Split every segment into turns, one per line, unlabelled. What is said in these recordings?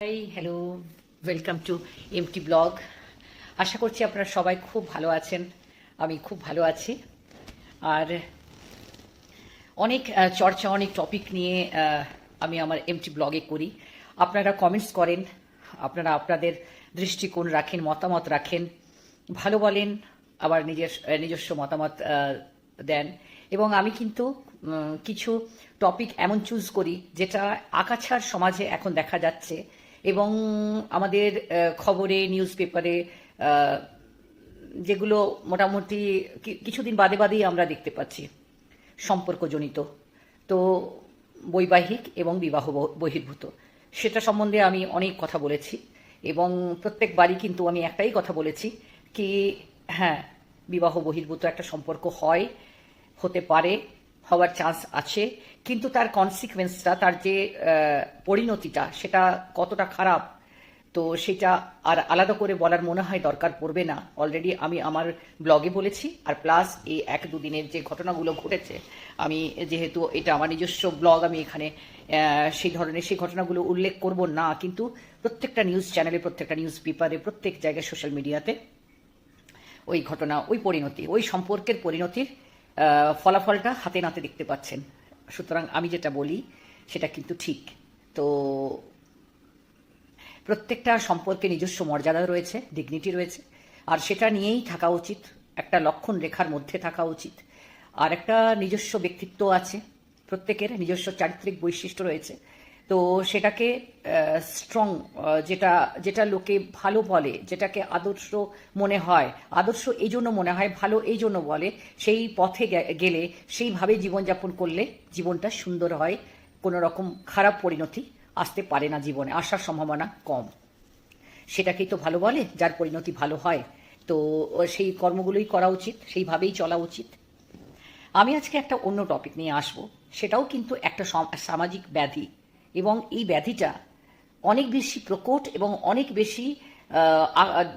Hi hello welcome to MT blog আশা করছি আপনারা সবাই খুব ভালো আছেন, আমি খুব ভালো আছি। আর অনেক চর্চা, অনেক টপিক নিয়ে আমি আমার এমটি ব্লগে করি। আপনারা কমেন্টস করেন, আপনারা আপনাদের দৃষ্টিকোণ রাখেন, মতামত রাখেন, ভালো বলেন, আবার নিজের নিজস্ব মতামত দেন। এবং আমি কিন্তু কিছু টপিক এমন চুজ করি, যেটা আকাছার সমাজে এখন দেখা যাচ্ছে এবং আমাদের খবরে নিউজ পেপারে যেগুলো মোটামুটি কিছুদিন বাদে বাদেই আমরা দেখতে পাচ্ছি সম্পর্কজনিত, তো বৈবাহিক এবং বিবাহ বহির্ভূত। সেটা সম্বন্ধে আমি অনেক কথা বলেছি এবং প্রত্যেকবারই কিন্তু আমি একটাই কথা বলেছি কি হ্যাঁ বিবাহ বহির্ভূত একটা সম্পর্ক হয়, হতে পারে হওয়ার চান্স আছে, কিন্তু তার কনসিকুয়েন্সটা তার যে পরিণতিটা, সেটা কতটা খারাপ, তো সেটা আর আলাদা করে বলার মনে হয় দরকার পড়বে না। অলরেডি আমি আমার ব্লগে বলেছি, আর প্লাস এই এক দুদিনের যে ঘটনাগুলো ঘটেছে, আমি যেহেতু এটা আমার নিজস্ব ব্লগ আমি এখানে সেই ধরনের সেই ঘটনাগুলো উল্লেখ করব না, কিন্তু প্রত্যেকটা নিউজ চ্যানেলে প্রত্যেকটা নিউজ পেপারে প্রত্যেক জায়গায় সোশ্যাল মিডিয়াতে ওই ঘটনা, ওই পরিণতি, ওই সম্পর্কের পরিণতির ফলাফলটা হাতে নাতে দেখতে পাচ্ছেন। সুতরাং আমি যেটা বলি, সেটা কিন্তু ঠিক। তো প্রত্যেকটা সম্পর্কে নিজস্ব মর্যাদা রয়েছে ডিগনিটি রয়েছে, আর সেটা নিয়েই থাকা উচিত, একটা লক্ষণ রেখার মধ্যে থাকা উচিত। আর একটা নিজস্ব ব্যক্তিত্ব আছে, প্রত্যেকের নিজস্ব চারিত্রিক বৈশিষ্ট্য রয়েছে। তো সেটাকে স্ট্রং যেটা যেটা লোকে ভালো বলে, যেটাকে আদর্শ মনে হয়, আদর্শ এই জন্য মনে হয়, ভালো এই জন্য বলে, সেই পথে গেলে সেইভাবে জীবনযাপন করলে জীবনটা সুন্দর হয়, কোনো রকম খারাপ পরিণতি আসতে পারে না জীবনে, আসার সম্ভাবনা কম। সেটাকেই তো ভালো বলে, যার পরিণতি ভালো হয়। তো সেই কর্মগুলোই করা উচিত, সেইভাবেই চলা উচিত। আমি আজকে একটা অন্য টপিক নিয়ে আসব, সেটাও কিন্তু একটা সামাজিক ব্যাধি। এবং এই ব্যাধিটা অনেক বেশি প্রকট এবং অনেক বেশি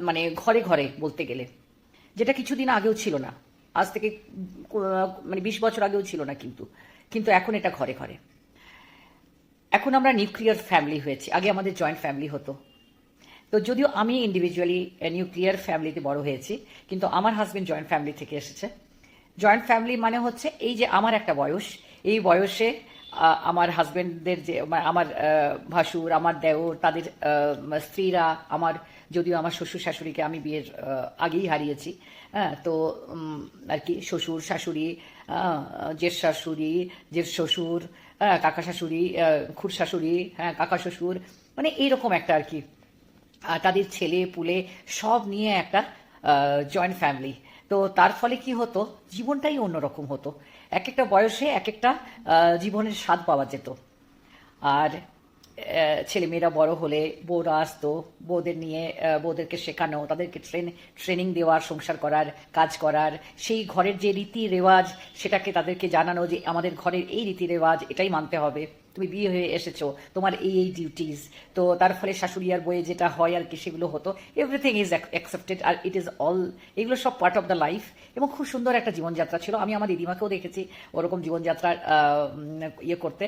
মানে ঘরে ঘরে বলতে গেলে, যেটা কিছুদিন আগেও ছিল না। আজ থেকে মানে বিশ বছর আগেও ছিল না কিন্তু কিন্তু এখন এটা ঘরে ঘরে। এখন আমরা নিউক্লিয়ার ফ্যামিলি হয়েছি। আগে আমাদের জয়েন্ট ফ্যামিলি হতো। তো যদিও আমি ইন্ডিভিজুয়ালি নিউক্লিয়ার ফ্যামিলিতে বড় হয়েছি, কিন্তু আমার হাজবেন্ড জয়েন্ট ফ্যামিলি থেকে এসেছে। জয়েন্ট ফ্যামিলি মানে হচ্ছে এই যে আমার একটা বয়স, এই বয়সে আমার হাজবেন্ডদের যে আমার ভাসুর আমার দেওর তাদের স্ত্রীরা আমার যদিও আমার শ্বশুর শাশুড়িকে আমি বিয়ের আগেই হারিয়েছি হ্যাঁ তো আর কি শ্বশুর শাশুড়ি জেঠ শাশুড়ি জেঠ শ্বশুর হ্যাঁ, কাকা শাশুড়ি খুড় শাশুড়ি হ্যাঁ কাকা শ্বশুর মানে এইরকম একটা আর কি তাদের ছেলে পুলে সব নিয়ে একটা জয়েন্ট ফ্যামিলি। তো তার ফলে কি হতো জীবনটাই অন্যরকম হতো। এক একটা বয়সে এক একটা জীবনের স্বাদ পাওয়া যেত। আর ছেলেমেয়েরা বড় হলে বউরা আসতো, বউদের নিয়ে বউদেরকে শেখানো, তাদেরকে ট্রেন, ট্রেনিং দেওয়ার সংসার করার, কাজ করার, সেই ঘরের যে রীতি রেওয়াজ সেটাকে তাদেরকে জানানো যে আমাদের ঘরের এই রীতি রেওয়াজ এটাই মানতে হবে। তুমি বিয়ে হয়ে এসেছ, তোমার এই এই ডিউটিস তো তার ফলে শাশুড়ি আর বইয়ে যেটা হয় আর কি, সেগুলো হতো। এভরিথিং ইজ অ্যাকসেপ্টেড আর ইট ইজ অল এগুলো সব পার্ট অফ দ্য লাইফ এবং খুব সুন্দর একটা জীবনযাত্রা ছিল। আমি আমার দিদিমাকেও দেখেছি ওরকম জীবনযাত্রা ইয়ে করতে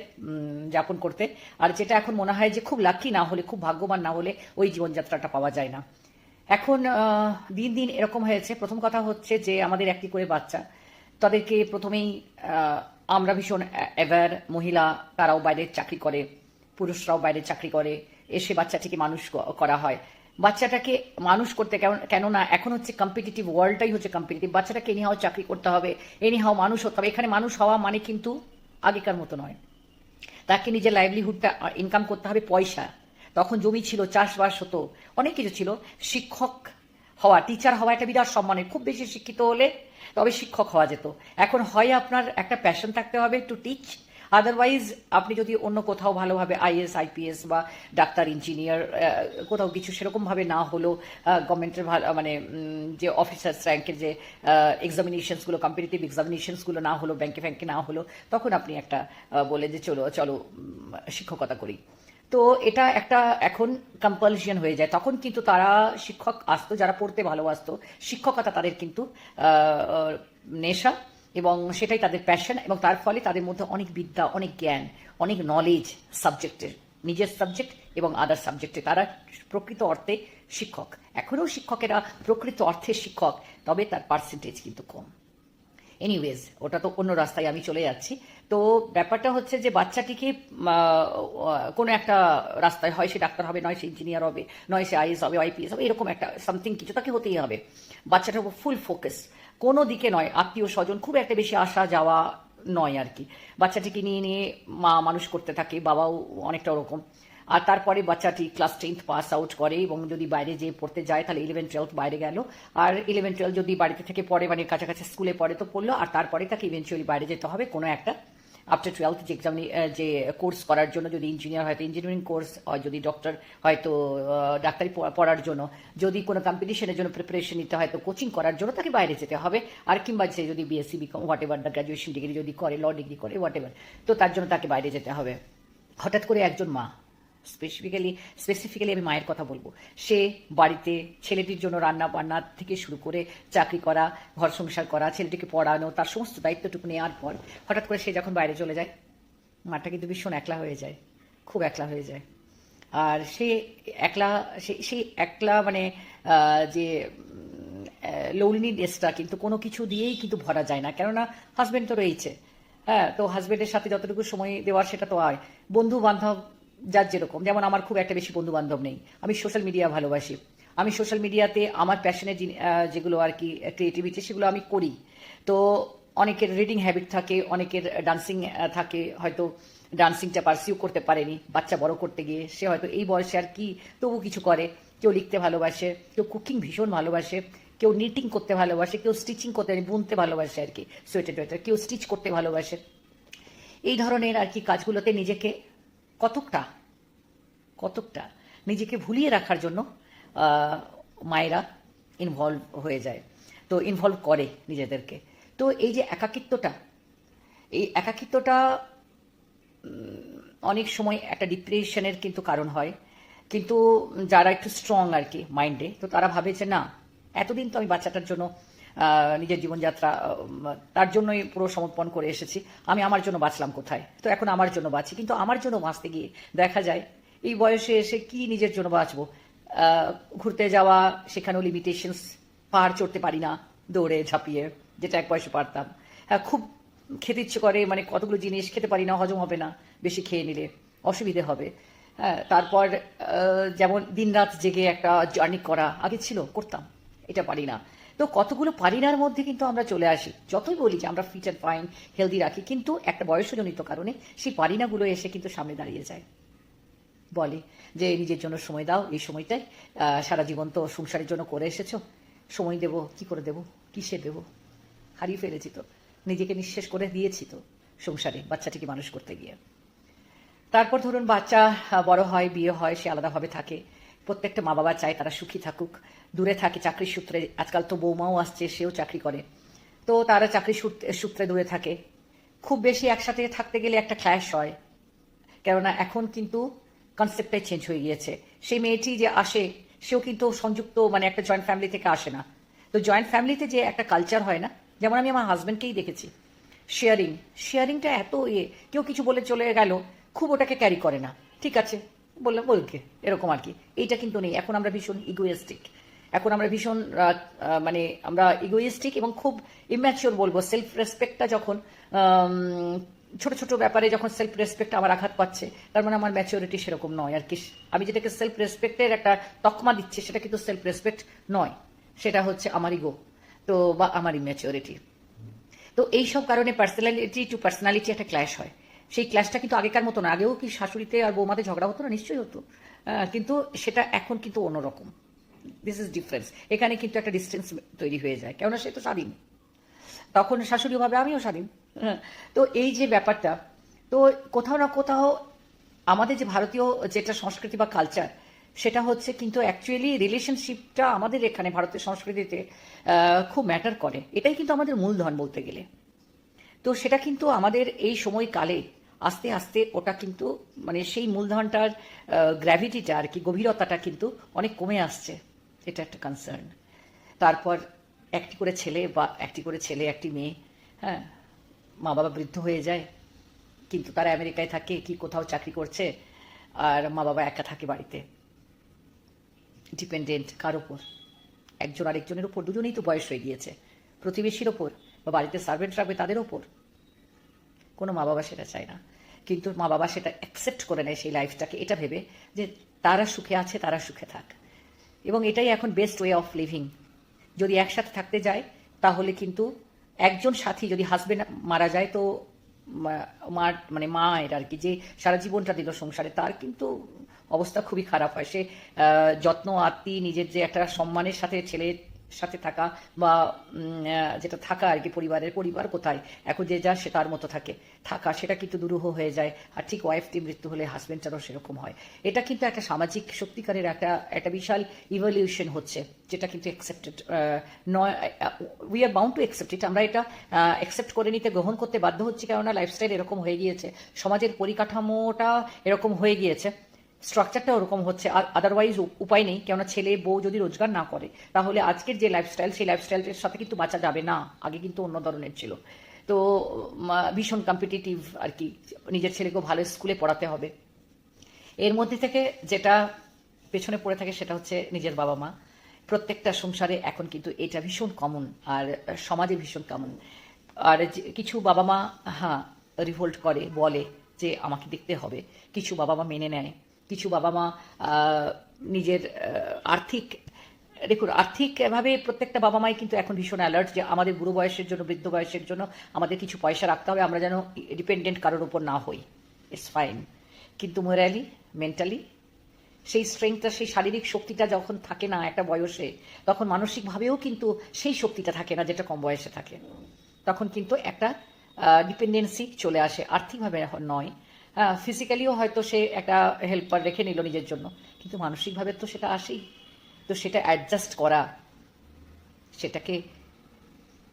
যাপন করতে। আর যেটা এখন মনে হয় যে খুব লাকি না হলে, খুব ভাগ্যবান না হলে ওই জীবনযাত্রাটা পাওয়া যায় না। এখন দিন দিন এরকম হয়েছে। প্রথম কথা হচ্ছে যে আমাদের একটি করে বাচ্চা। তাদেরকে প্রথমেই আমরা ভীষণ অ্যাওয়ার মহিলা, তারাও বাইরে চাকরি করে, পুরুষরাও বাইরে চাকরি করে, এসে বাচ্চাটিকে মানুষ করা হয়। বাচ্চাটাকে মানুষ করতে কেন- কেননা এখন হচ্ছে কম্পিটিটিভ ওয়ার্ল্ডটাই হচ্ছে কম্পিটিটিভ বাচ্চাটাকে এনিহাও চাকরি করতে হবে এনিহাও মানুষ হতে হবে। এখানে মানুষ হওয়া মানে কিন্তু আগেকার মতো নয়। তাকে নিজের লাইভলিহুডটা ইনকাম করতে হবে পয়সা। তখন জমি ছিল, চাষবাস হতো, অনেক কিছু ছিল। শিক্ষক হওয়া টিচার হওয়া একটা বিরাট সম্মানের। খুব বেশি শিক্ষিত হলে তবে শিক্ষক হওয়া যেত। এখন হয় আপনার একটা প্যাশন থাকতে হবে টু টিচ আদারওয়াইজ আপনি যদি অন্য কোথাও ভালোভাবে আইএস আইপিএস বা ডাক্তার ইঞ্জিনিয়ার কোথাও কিছু সেরকমভাবে না হলেও গভর্নমেন্টের মানে যে অফিসার্স র্যাঙ্কের যে এক্সামিনেশনসগুলো কম্পিটিটিভ এক্সামিনেশনসগুলো না হলো ব্যাংকে ফ্যাঙ্কে না হলো, তখন আপনি একটা বলে যে চলো চলো শিক্ষকতা করি। তো এটা একটা এখন কম্পালশন হয়ে যায়। তখন কিন্তু তারা শিক্ষক আসতো, যারা পড়তে ভালোবাসতো, শিক্ষকতা তাদের কিন্তু নেশা এবং সেটাই তাদের প্যাশন এবং তার ফলে তাদের মধ্যে অনেক বিদ্যা, অনেক জ্ঞান, অনেক নলেজ সাবজেক্টের নিজের সাবজেক্ট এবং আদার সাবজেক্টে তারা প্রকৃত অর্থে শিক্ষক। এখনও শিক্ষকেরা প্রকৃত অর্থে শিক্ষক, তবে তার পার্সেন্টেজ কিন্তু কম। এনিওয়েজ ওটা তো অন্য রাস্তায় আমি চলে যাচ্ছি। তো ব্যাপারটা হচ্ছে যে বাচ্চাটিকে কোনো একটা রাস্তায়, হয় সে ডাক্তার হবে, নয় সে ইঞ্জিনিয়ার হবে, নয় সে আইএস হবে আইপিএস হবে, এরকম একটা সামথিং কিছু তাকে হতেই হবে। বাচ্চাটার উপর ফুল ফোকাস কোনো দিকে নয়, আত্মীয় স্বজন, খুব একটা বেশি আসা যাওয়া নয় আর কি। বাচ্চাটিকে নিয়ে নিয়ে মা মানুষ করতে থাকে, বাবাও অনেকটা ওরকম। আর তারপরে বাচ্চাটি ক্লাস টেন্থ পাস আউট করে এবং যদি বাইরে যেয়ে পড়তে যায়, তাহলে ইলেভেন টুয়েলভ বাইরে গেল। আর ইলেভেন টুয়েলভ যদি বাড়িতে থেকে পড়ে মানে কাছাকাছি স্কুলে পড়ে, তো পড়ল। আর তারপরে তাকে ইভেনচুয়ালি বাইরে যেতে হবে, কোনো একটা আফটার টুয়েলথ যে এক্সাম যে কোর্স করার জন্য যদি ইঞ্জিনিয়ার হয়তো ইঞ্জিনিয়ারিং কোর্স হয় যদি ডক্টর হয়তো ডাক্তারি পড়া- পড়ার জন্য। যদি কোনো কম্পিটিশনের জন্য প্রিপারেশন নিতে হয়, তো কোচিং করার জন্য তাকে বাইরে যেতে হবে। আর কিংবা সে যদি BSc BCom whatever graduation degree যদি করে ল ডিগ্রি করে হোয়াট এভার তো তার জন্য তাকে বাইরে যেতে হবে। হঠাৎ করে একজন মা স্পেসিফিক্যালি স্পেসিফিক্যালি আমি মায়ের কথা বলব। সে বাড়িতে ছেলেটির জন্য রান্না বান্না থেকে শুরু করে চাকরি করা, ঘর সংসার করা, ছেলেটিকে পড়ানো, তার সমস্ত দায়িত্বটুকু নেওয়ার পর হঠাৎ করে সে যখন বাইরে চলে যায়, মাটা কিন্তু ভীষণ একলা হয়ে যায়, খুব একলা হয়ে যায়। আর সে একলা, সে- সেই একলা মানে যে লোনলি ডেসটা কিন্তু কোনো কিছু দিয়েই কিন্তু ভরা যায় না। কেননা হাজবেন্ড তো রয়েছে হ্যাঁ তো হাজবেন্ডের সাথে যতটুকু সময় দেওয়ার সেটা তো হয় বন্ধু বান্ধব যার যেরকম। যেমন আমার খুব একটা বেশি বন্ধু বান্ধব নেই। আমি সোশ্যাল মিডিয়া ভালোবাসি। আমি সোশ্যাল মিডিয়াতে আমার প্যাশনের যেগুলো আর কি ক্রিয়েটিভিটি সেগুলো আমি করি। তো অনেকের রিডিং হ্যাবিট থাকে, অনেকের ডান্সিং থাকে। হয়তো ডান্সিংটা পারসিউ করতে পারেনি, বাচ্চা বড় করতে গিয়ে। সে হয়তো এই বয়সে আর কি তবু কিছু করে। কেউ লিখতে ভালোবাসে, কেউ কুকিং ভীষণ ভালোবাসে। কেউ নিটিং করতে ভালোবাসে, কেউ স্টিচিং করতে, বুনতে ভালোবাসে আর কি। সোয়েটার টোয়েটার কেউ স্টিচ করতে ভালোবাসে। এই ধরনের আর কি কাজগুলোতে নিজেকে কতকটা কতকটা নিজেকে ভুলিয়ে রাখার জন্য মায়েরা ইনভলভ হয়ে যায়। তো ইনভলভ করে নিজেদেরকে। তো এই যে একাকিত্বটা, এই একাকিত্বটা অনেক সময় একটা ডিপ্রেশনের কিন্তু কারণ হয়। কিন্তু যারা একটু স্ট্রং আর কি মাইন্ডে তো তারা ভাবে যে না, এতদিন তো আমি বাচ্চাটার জন্য নিজের জীবনযাত্রা তার জন্যই পুরো সমর্পণ করে এসেছি। আমি আমার জন্য বাঁচলাম কোথায়? তো এখন আমার জন্য বাঁচি। কিন্তু আমার জন্য বাঁচতে গিয়ে দেখা যায় এই বয়সে এসে কি নিজের জন্য বাঁচবো? ঘুরতে যাওয়া সেখানেও লিমিটেশনস পাহাড় চড়তে পারি না দৌড়ে ঝাঁপিয়ে যেটা এক বয়সে পারতাম। হ্যাঁ, খুব খেতে ইচ্ছে করে মানে কতগুলো জিনিস খেতে পারি না হজম হবে না বেশি খেয়ে নিলে অসুবিধে হবে। হ্যাঁ তারপর যেমন দিনরাত জেগে একটা জার্নি করা আগে ছিল করতাম এটা পারি না। তো কতগুলো পারিনার মধ্যে কিন্তু আমরা চলে আসি। যতই বলি যে আমরা ফিট অ্যান্ড ফাইন হেলদি রাখি, কিন্তু একটা বয়সজনিত কারণে সেই পারিনাগুলো এসে কিন্তু সামনে দাঁড়িয়ে যায়। বলে যে নিজের জন্য সময় দাও, এই সময়টাই সারা জীবন তো সংসারের জন্য করে এসেছ। সময় দেব, কি করে দেব, কিসে দেব? হারিয়ে ফেলেছি তো। নিজেকে নিঃশেষ করে দিয়েছি তো সংসারে, বাচ্চাটিকে মানুষ করতে গিয়ে। তারপর ধরুন বাচ্চা বড় হয়, বিয়ে হয়, সে আলাদাভাবে থাকে। প্রত্যেকটা মা বাবা চায় তারা সুখী থাকুক। দূরে থাকে চাকরির সূত্রে। আজকাল তো বৌমাও আসছে, সেও চাকরি করে। তো তারা চাকরি সূত্রে সূত্রে দূরে থাকে। খুব বেশি একসাথে থাকতে গেলে একটা ক্ল্যাশ হয়। কেননা এখন কিন্তু কনসেপ্টটাই চেঞ্জ হয়ে গিয়েছে। সেই মেয়েটি যে আসে, সেও কিন্তু সংযুক্ত মানে একটা জয়েন্ট ফ্যামিলি থেকে আসে না। তো জয়েন্ট ফ্যামিলিতে যে একটা কালচার হয় না, যেমন আমি আমার হাজব্যান্ডকেই দেখেছি। শেয়ারিং শেয়ারিংটা এত ইয়ে কেউ কিছু বলে চলে গেল, খুব ওটাকে ক্যারি করে না। ঠিক আছে? বললাম বলকে এরকম আর কি। এইটা কিন্তু নেই। এখন আমরা ভীষণ ইগোয়েস্টিক এখন আমরা ভীষণ মানে আমরা ইগোয়েস্টিক এবং খুব ইম্যাচিওর বলব। সেলফ রেসপেক্টটা যখন ছোট ছোট ব্যাপারে যখন সেলফ রেসপেক্ট আমার আঘাত পাচ্ছে, তার মানে আমার ম্যাচিওরিটি সেরকম নয় আর কি। আমি যেটাকে সেলফ রেসপেক্টের একটা তকমা দিচ্ছি, সেটা কিন্তু সেলফ রেসপেক্ট নয়। সেটা হচ্ছে আমার ইগো তো, বা আমার ইম্যাচিওরিটি তো এইসব কারণে পার্সোনালিটি টু পার্সোনালিটি একটা ক্ল্যাশ হয়। সেই ক্লাসটা কিন্তু আগেকার মতো না। আগেও কি শাশুড়িতে আর বৌমাতে ঝগড়া হতো না? নিশ্চয়ই হতো। কিন্তু সেটা এখন কিন্তু অন্যরকম। দিস ইজ ডিফারেন্স এখানে কিন্তু একটা ডিস্টেন্স তৈরি হয়ে যায়। কেননা সে তো স্বাধীন। তখন শাশুড়ি ভাবে আমিও স্বাধীন। হ্যাঁ, তো এই যে ব্যাপারটা তো কোথাও না কোথাও আমাদের যে ভারতীয় যেটা সংস্কৃতি বা কালচার সেটা হচ্ছে কিন্তু অ্যাকচুয়ালি রিলেশনশিপটা আমাদের এখানে ভারতের সংস্কৃতিতে খুব ম্যাটার করে। এটাই কিন্তু আমাদের মূলধন বলতে গেলে। তো সেটা কিন্তু আমাদের এই সময়কালে আস্তে আস্তে ওটা কিন্তু মানে সেই মূলধনটার গ্র্যাভিটিটা আর কি, গভীরতাটা কিন্তু অনেক কমে আসছে। এটা একটা কনসার্ন তারপর একটি করে ছেলে বা একটি করে ছেলে, একটি মেয়ে হ্যাঁ মা বাবা বৃদ্ধ হয়ে যায়, কিন্তু তারা আমেরিকায় থাকে, কি কোথাও চাকরি করছে, আর মা বাবা একা থাকে বাড়িতে। ডিপেন্ডেন্ট কার ওপর একজন আরেকজনের ওপর দুজনেই তো বয়স হয়ে গিয়েছে। প্রতিবেশীর ওপর বা বাড়িতে সার্ভেন্ট রাখবে তাদের ওপর কোনো মা বাবা সেটা চায় না। কিন্তু মা বাবা সেটা অ্যাকসেপ্ট করে নেয় সেই লাইফটাকে এটা ভেবে যে তারা সুখে আছে, তারা সুখে থাক। এবং এটাই এখন বেস্ট ওয়ে অফ লিভিং যদি একসাথে থাকতে যায়, তাহলে কিন্তু একজন সাথী যদি হাজবেন্ড মারা যায়, তো মার মানে মা এর আর কি, যে সারা জীবনটা দিল সংসারে, তার কিন্তু অবস্থা খুবই খারাপ হয়। সে যত্ন আত্মি নিজের যে একটা সম্মানের সাথে ছেলের সাথে থাকা বা যেটা থাকা আর কি পরিবারের পরিবার কোথায়? এখন যে যা সে তার মতো থাকে। থাকা, সেটা কিন্তু দুরূহ হয়ে যায়। আর ঠিক ওয়াইফটি মৃত্যু হলে হাজবেন্ডটারও সেরকম হয়। এটা কিন্তু একটা সামাজিক, সত্যিকারের একটা একটা বিশাল ইভলিউশন হচ্ছে, যেটা কিন্তু অ্যাকসেপ্টেড নয় we are bound to accept এটা আমরা এটা অ্যাকসেপ্ট করে নিতে, গ্রহণ করতে বাধ্য হচ্ছি, কেননা লাইফস্টাইল এরকম হয়ে গিয়েছে। সমাজের পরিকাঠামোটা এরকম হয়ে গিয়েছে। স্ট্রাকচারটা ওরকম হচ্ছে। আর আদারওয়াইজ উপায় নেই, কেননা ছেলে, বউ যদি রোজগার না করে, তাহলে আজকের যে লাইফস্টাইল সেই লাইফস্টাইলের সাথে কিন্তু বাঁচা যাবে না। আগে কিন্তু অন্য ধরনের ছিল। তো ভীষণ কম্পিটিটিভ আর কি। নিজের ছেলেকেও ভালো স্কুলে পড়াতে হবে। এর মধ্যে থেকে যেটা পেছনে পড়ে থাকে সেটা হচ্ছে নিজের বাবা মা। প্রত্যেকটা সংসারে এখন কিন্তু এটা ভীষণ কমন আর সমাজে ভীষণ কমন আর কিছু বাবা মা হ্যাঁ রিভোল্ট করে, বলে যে আমাকে দেখতে হবে। কিছু বাবা মা মেনে নেয়। কিছু বাবা মা নিজের আর্থিক, দেখুন আর্থিকভাবে প্রত্যেকটা বাবা মাই কিন্তু এখন ভীষণ অ্যালার্ট যে আমাদের বুড়ো বয়সের জন্য, বৃদ্ধ বয়সের জন্য আমাদের কিছু পয়সা রাখতে হবে, আমরা যেন ডিপেন্ডেন্ট কারোর উপর না হই। ইটস ফাইন কিন্তু মোরালি মেন্টালি সেই স্ট্রেংথটা সেই শারীরিক শক্তিটা যখন থাকে না একটা বয়সে, তখন মানসিকভাবেও কিন্তু সেই শক্তিটা থাকে না যেটা কম বয়সে থাকে। তখন কিন্তু একটা ডিপেন্ডেন্সি চলে আসে। আর্থিকভাবে নয় ফিজিক্যালিও হয়তো সে একটা হেল্পার রেখে নিল নিজের জন্য। কিন্তু মানসিকভাবে তো সেটা আসেই। তো সেটা অ্যাডজাস্ট করা, সেটাকে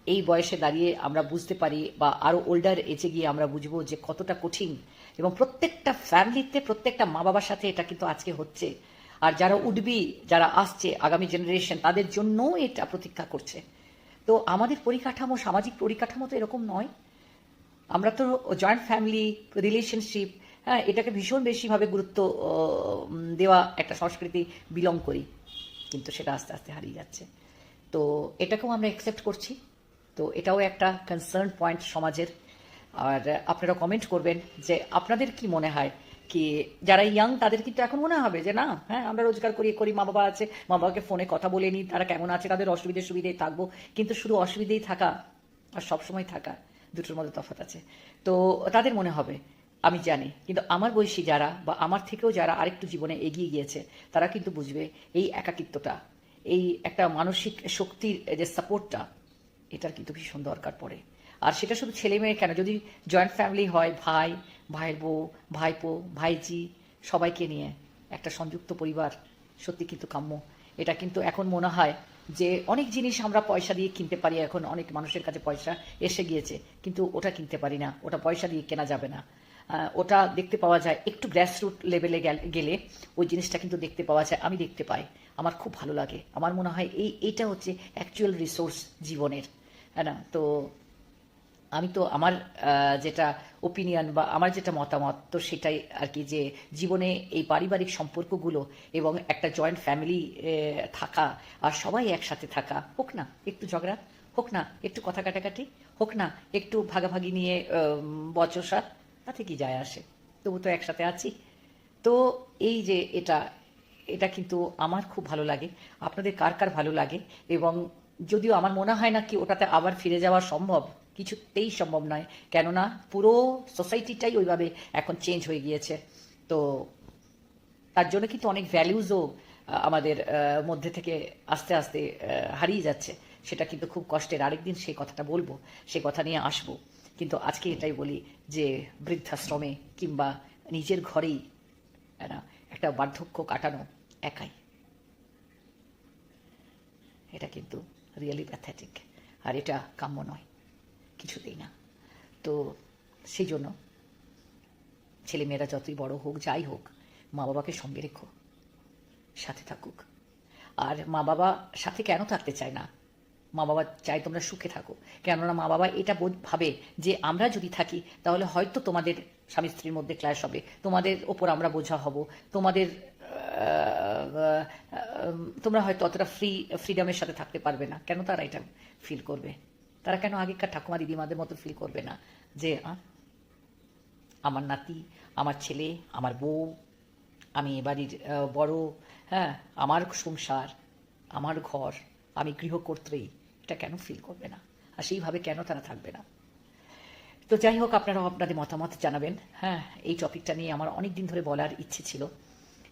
এই বয়সে দাঁড়িয়ে আমরা বুঝতে পারি বা আরও ওল্ডার এজে গিয়ে আমরা বুঝব যে কতটা কঠিন। এবং প্রত্যেকটা ফ্যামিলিতে প্রত্যেকটা মা বাবার সাথে এটা কিন্তু আজকে হচ্ছে। আর যারা উঠবি, যারা আসছে, আগামী জেনারেশন তাদের জন্যও এটা প্রতীক্ষা করছে। তো আমাদের পরিকাঠামো, সামাজিক পরিকাঠামো তো এরকম নয়। আমরা তো জয়েন্ট ফ্যামিলি রিলেশনশিপ হ্যাঁ এটাকে ভীষণ বেশিভাবে গুরুত্ব দেওয়া একটা সংস্কৃতি বিলং করি। কিন্তু সেটা আস্তে আস্তে হারিয়ে যাচ্ছে। তো এটাকেও আমরা অ্যাকসেপ্ট করছি। তো এটাও একটা কনসার্ন পয়েন্ট সমাজের। আর আপনারা কমেন্ট করবেন যে আপনাদের কি মনে হয় কি, যারা ইয়াং তাদের কিন্তু এখন মনে হবে যে না হ্যাঁ আমরা রোজগার করি করি, মা বাবা আছে, মা বাবাকে ফোনে কথা বলে নিই, তারা কেমন আছে, তাদের অসুবিধে সুবিধেই থাকব। কিন্তু শুধু অসুবিধেই থাকা আর সবসময় থাকা দুটোর মধ্যে তফাৎ আছে। তো তাদের মনে হবে, আমি জানি। কিন্তু আমার বয়সী যারা বা আমার থেকেও যারা আরেকটু জীবনে এগিয়ে গিয়েছে, তারা কিন্তু বুঝবে এই একাকিত্বটা, এই একটা মানসিক শক্তির যে সাপোর্টটা, এটার কিন্তু ভীষণ দরকার পড়ে। আর সেটা শুধু ছেলে মেয়ে কেন, যদি জয়েন্ট ফ্যামিলি হয়, ভাই, ভাইয়ের বউ, ভাইপো ভাইজি সবাইকে নিয়ে একটা সংযুক্ত পরিবার, সত্যি কিন্তু কাম্য। এটা কিন্তু এখন মনে হয় যে অনেক জিনিস আমরা পয়সা দিয়ে কিনতে পারি, এখন অনেক মানুষের কাছে পয়সা এসে গিয়েছে, কিন্তু ওটা কিনতে পারি না, ওটা পয়সা দিয়ে কেনা যাবে না। ওটা দেখতে পাওয়া যায়, একটু গ্রাসরুট লেভেলে গেলে ওই জিনিসটা কিন্তু দেখতে পাওয়া যায়, আমি দেখতে পাই, আমার খুব ভালো লাগে। আমার মনে হয় এই, এইটা হচ্ছে অ্যাকচুয়াল রিসোর্স জীবনের হ্যাঁ না? তো আমি তো আমার যেটা ওপিনিয়ন বা আমার যেটা মতামত, তো সেটাই আর কি যে জীবনে এই পারিবারিক সম্পর্কগুলো এবং একটা জয়েন্ট ফ্যামিলি থাকা আর সবাই একসাথে থাকা, হোক না, একটু ঝগড়া, হোক না, একটু কথা কাটাকাটি, হোক না, একটু ভাগাভাগি নিয়ে বচসা, তাতে কি যায় আসে? তবু তো একসাথে আছি। তো এই যে এটা এটা কিন্তু আমার খুব ভালো লাগে। আপনাদের কার কার ভালো লাগে? এবং যদিও আমার মনে হয় না কি ওটাতে আবার ফিরে যাওয়া সম্ভব কিছুতেই সম্ভব নয়। কেননা পুরো সোসাইটিটাই ওইভাবে এখন চেঞ্জ হয়ে গিয়েছে। তো তার জন্য কিন্তু অনেক ভ্যালিউজও আমাদের মধ্যে থেকে আস্তে আস্তে হারিয়ে যাচ্ছে। সেটা কিন্তু খুব কষ্টের। আরেকদিন সেই কথাটা বলব সেই কথা নিয়ে আসব। কিন্তু আজকে এটাই বলি যে বৃদ্ধাশ্রমে কিংবা নিজের ঘরেই একটা বার্ধক্য কাটানো একাই। এটা কিন্তু রিয়েলি প্যাথেটিক আর এটা কাম্য নয়। কিছুতেই না। তো সেই জন্য ছেলেমেয়েরা যতই বড় হোক, যাই হোক মা বাবাকে সঙ্গে রেখো, সাথে থাকুক। আর মা বাবা সাথে কেন থাকতে চায় না? মা বাবা চায় তোমরা সুখে থাকো। কেননা মা বাবা এটা বোধ ভাবে যে আমরা যদি থাকি, তাহলে হয়তো তোমাদের স্বামী স্ত্রীর মধ্যে ক্ল্যাশ হবে। তোমাদের ওপর আমরা বোঝা হব। তোমাদের তোমরা হয়তো অতটা ফ্রি ফ্রিডমের সাথে থাকতে পারবে না। কেন তারা এটা ফিল করবে? তারা কেন আগেকার ঠাকুমা দিদিমাদের মতো ফিল করবে না? যে আমার নাতি, আমার ছেলে, আমার বউ, আমি বাড়ির বড় হ্যাঁ আমার সংসার, আমার ঘর, আমি গৃহকর্ত্রী, এটা কেন ফিল করবে না? আর সেইভাবে কেন তারা থাকবে না? তো যাই হোক, আপনারাও আপনাদের মতামত জানাবেন। হ্যাঁ এই টপিকটা নিয়ে আমার অনেক দিন ধরে বলার ইচ্ছে ছিল।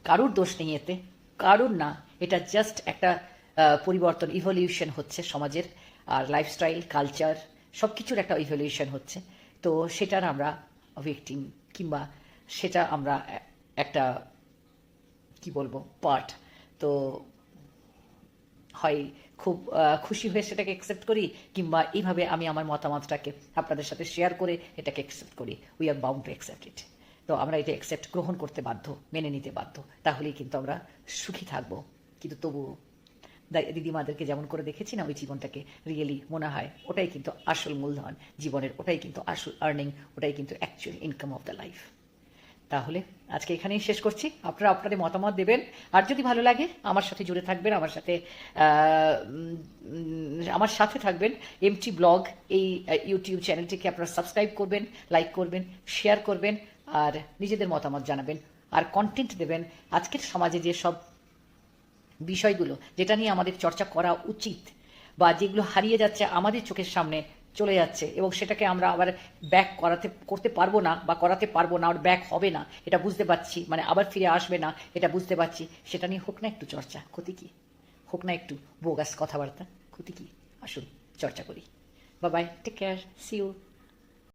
কারুর দোষ নেই এতে? কারুর না? এটা জাস্ট একটা পরিবর্তন ইভলিউশন হচ্ছে সমাজের। আর লাইফস্টাইল কালচার সব কিছুর একটা ইভলিউশন হচ্ছে। তো সেটার আমরা ভিকটিম কিংবা সেটা আমরা একটা, কি বলব পার্ট তো হয় খুব খুশি হয়ে সেটাকে অ্যাকসেপ্ট করি কিংবা এইভাবে আমি আমার মতামতটাকে আপনাদের সাথে শেয়ার করে এটাকে অ্যাকসেপ্ট করি। We are bound to accept it তো আমরা এটা অ্যাকসেপ্ট গ্রহণ করতে বাধ্য, মেনে নিতে বাধ্য। তাহলেই কিন্তু আমরা সুখী থাকব। কিন্তু তবুও দিদিমাদেরকে যেমন করে দেখেছি না, ওই জীবনটাকে রিয়েলি মনে হয় ওটাই কিন্তু আসল মূলধন। জীবনের ওটাই কিন্তু আসল আর্নিং ওটাই কিন্তু actual income of the life তাহলে আজকে এখানেই শেষ করছি। আপনারা আপনাদের মতামত দেবেন। আর যদি ভালো লাগে, আমার সাথে জুড়ে থাকবেন, আমার সাথে আমার সাথে থাকবেন। এমটি ব্লগ এই ইউটিউব চ্যানেলটিকে আপনারা সাবস্ক্রাইব করবেন লাইক করবেন শেয়ার করবেন, আর নিজেদের মতামত জানাবেন, আর কন্টেন্ট দেবেন। আজকের সমাজে যে সব বিষয়গুলো, যেটা নিয়ে আমাদের চর্চা করা উচিত বা যেগুলো হারিয়ে যাচ্ছে আমাদের চোখের সামনে চলে যাচ্ছে এবং সেটাকে আমরা আবার ব্যাক করাতে, করতে পারব না বা করাতে পারব না, আর ব্যাক হবে না, এটা বুঝতে পারছি মানে আবার ফিরে আসবে না, এটা বুঝতে পারছি, সেটা নিয়ে হোক না একটু চর্চা, ক্ষতি কি? হোক না একটু বোগাস কথাবার্তা, ক্ষতি কি? আসুন, চর্চা করি। বাবাই টেক কেয়ার সি